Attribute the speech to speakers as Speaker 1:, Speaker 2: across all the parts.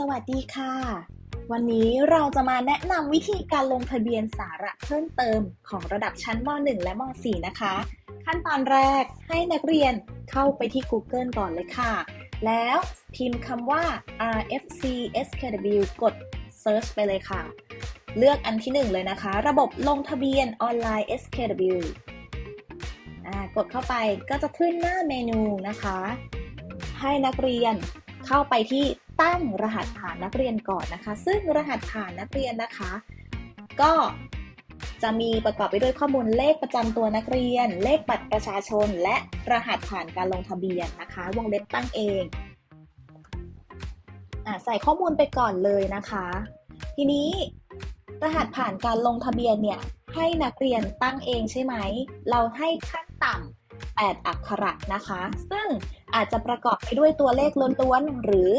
Speaker 1: สวัสดีค่ะ วันนี้เราจะมาแนะนำวิธีการลงทะเบียนสาระเพิ่มเติมของระดับชั้นม .1 และม .4 นะคะ ขั้นตอนแรกให้นักเรียนเข้าไปที่ Google ก่อนเลยค่ะ แล้วพิมพ์คำว่า RFC SKW กด Search ไปเลยค่ะ เลือกอันที่หนึ่งเลยนะคะ ระบบลงทะเบียนออนไลน์ SKW กดเข้าไปก็จะขึ้นหน้าเมนูนะคะ ให้นักเรียนเข้าไปที่ ตั้งรหัสผ่านนักเรียนก่อนนะคะ ซึ่งรหัสผ่านนักเรียนนะคะ ก็จะมีประกอบไปด้วยข้อมูลเลขประจำตัวนักเรียน เลขบัตรประชาชน และรหัสผ่านการลงทะเบียนนะคะ วงเล็บตั้งเองอใส่ข้อมูลไปก่อนเลยนะคะ ทีนี้รหัสผ่านการลงทะเบียนเนี่ยให้นักเรียนตั้งเองใช่ไหม เราให้ขั้นต่ำ 8 อักขระนะคะ ซึ่งอาจจะประกอบไปด้วยตัวเลขล้วนๆ หรือ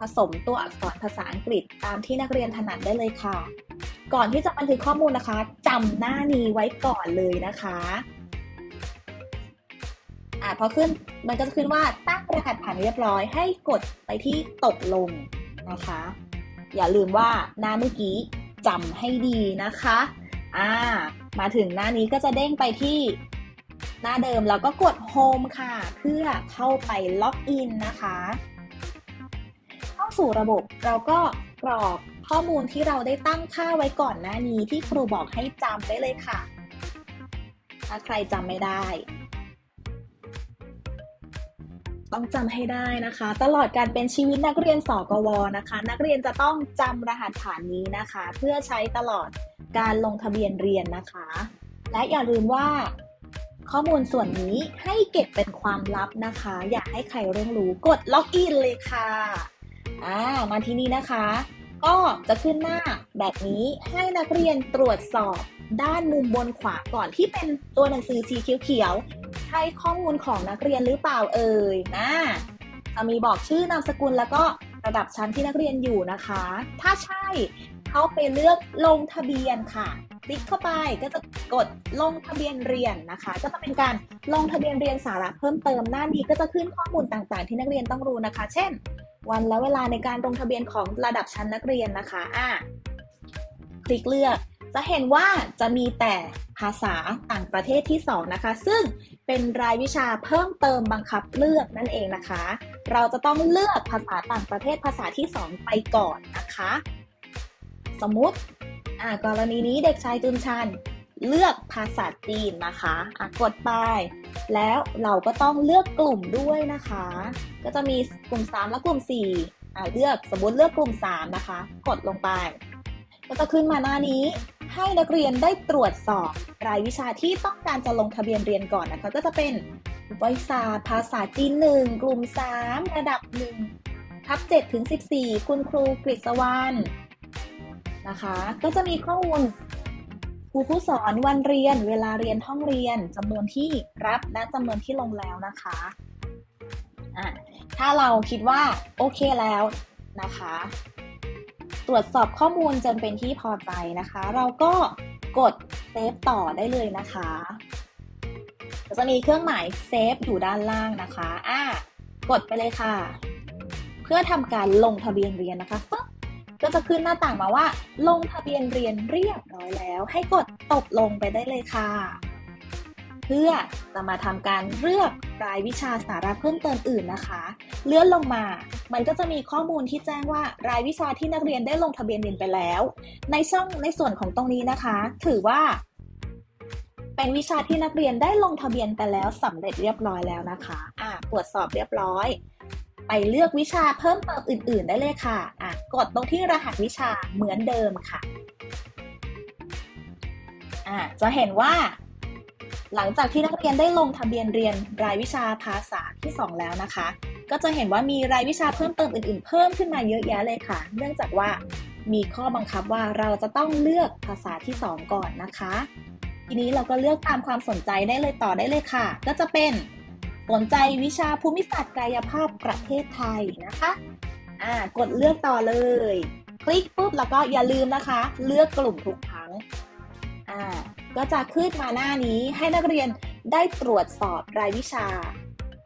Speaker 1: ผสมตัวอักษรภาษาอังกฤษตามที่นักเรียนถนัดได้เลยค่ะ ก่อนที่จะบันทึกข้อมูลนะคะจำหน้านี้ไว้ก่อนเลยนะคะอ่าพอขึ้นมันก็จะขึ้นว่าตั้งรหัสผ่านเรียบร้อยให้กดไปที่ตกลงนะคะ อย่าลืมว่าหน้าเมื่อกี้จำให้ดีนะคะอ่ามาถึงหน้านี้ก็จะเด้งไปที่ หน้าเดิมแล้วก็กด Home ค่ะ เพื่อเข้าไปล็อกอินนะคะ เข้าสู่ระบบเราก็กรอกข้อมูลที่เราได้ตั้งค่าไว้ก่อนหน้านี้ที่ครูบอกให้จำได้เลยค่ะ ถ้าใครจำไม่ได้ ต้องจำให้ได้นะคะ ตลอดการเป็นชีวิตนักเรียนสกวนะคะ นักเรียนจะต้องจำรหัสผ่านนี้นะคะ เพื่อใช้ตลอดการลงทะเบียนเรียนนะคะ และอย่าลืมว่า ข้อมูลส่วนนี้ให้เก็บเป็นความลับนะคะ อย่าให้ใครเรื่องรู้กดล็อกอินเลยค่ะอ่ามาที่นี่นะคะ ก็จะขึ้นหน้าแบบนี้ให้นักเรียนตรวจสอบด้านมุมบนขวาก่อนที่เป็นตัวหนังสือสีเขียวๆใช่ข้อมูลของนักเรียนหรือเปล่าเอ่ยนะจะมีบอกชื่อนามสกุลแล้วก็ ระดับชั้นที่นักเรียนอยู่นะคะ ถ้าใช่เขาไปเลือกลงทะเบียนค่ะ คลิกเข้าไปก็จะกดลงทะเบียนเรียนนะคะ ก็จะเป็นการลงทะเบียนเรียนสาระเพิ่มเติมหน้านี้ก็จะขึ้นข้อมูลต่างๆ ที่นักเรียนต้องรู้นะคะ เช่น วันและเวลาในการลงทะเบียนของระดับชั้นนักเรียนนะคะอะคลิกเลือกจะเห็นว่าจะมีแต่ภาษาต่างประเทศที่ 2 นะคะ ซึ่งเป็นรายวิชาเพิ่มเติมบังคับเลือกนั่นเองนะคะ เราจะต้องเลือกภาษาต่างประเทศภาษาที่ 2 ไปก่อนนะคะ สมมุติกรณีนี้เด็กชายจุนชันเลือกภาษาจีนนะคะะกดไป แล้วเราก็ต้องเลือกกลุ่มด้วยนะคะ ก็จะมีกลุ่ม 3 และกลุ่ม4อ่เลือกสมมติเลือกกลุ่ม 3 นะคะ กดลงไป ก็จะขึ้นมาหน้านี้ ให้นักเรียนได้ตรวจสอบรายวิชาที่ต้องการจะลงทะเบียนเรียนก่อนนะคะ ก็จะเป็น วิชาภาษาจีน 1 กลุ่ม 3 ระดับ 1 ทับ7ถึง 14 คุณครูกฤษวรรณนะคะ ก็จะมีข้อมูลครูผู้สอนวันเรียน เวลาเรียนห้องเรียนจำนวนที่รับและจำนวนที่ลงแล้วนะคะอะถ้าเราคิดว่าโอเคแล้วนะคะ ตรวจสอบข้อมูลจนเป็นที่พอใจนะคะ เราก็กดเซฟต่อได้เลยนะคะ จะมีเครื่องหมายเซฟอยู่ด้านล่างนะคะอะกดไปเลยค่ะ เพื่อทำการลงทะเบียนเรียนนะคะปึ๊บก็จะขึ้นหน้าต่างมาว่า ลงทะเบียนเรียนเรียบร้อยแล้ว ให้กดตกลงไปได้เลยค่ะ เพื่อจะมาทำการเลือกรายวิชาสาระเพิ่มเติมอื่นนะคะ เลื่อนลงมา มันก็จะมีข้อมูลที่แจ้งว่ารายวิชาที่นักเรียนได้ลงทะเบียนเรียนไปแล้ว ในช่องในส่วนของตรงนี้นะคะ ถือว่า เป็นวิชาที่นักเรียนได้ลงทะเบียนไปแล้วสำเร็จเรียบร้อยแล้วนะคะอะตรวจสอบเรียบร้อย ไปเลือกวิชาเพิ่มเติมอื่น ๆ ได้เลยค่ะอะกดตรงที่รหัสวิชาเหมือนเดิมค่ะอะจะเห็นว่า หลังจากที่นักเรียนได้ลงทะเบียนเรียนรายวิชาภาษาที่ 2 แล้วนะคะ ก็จะเห็นว่ามีรายวิชาเพิ่มเติมอื่น ๆ เพิ่มขึ้นมาเยอะแยะเลยค่ะ เนื่องจากว่ามีข้อบังคับว่าเราจะต้องเลือกภาษาที่ 2 ก่อนนะคะ ทีนี้เราก็เลือกตามความสนใจได้เลยต่อได้เลยค่ะ ก็จะเป็นสนใจวิชาภูมิศาสตร์กายภาพประเทศไทยนะคะอ่ากดเลือกต่อเลย คลิกปุ๊บแล้วก็อย่าลืมนะคะ เลือกกลุ่มทุกครั้งอ่าก็จะขึ้นมาหน้านี้ให้นักเรียนได้ตรวจสอบรายวิชา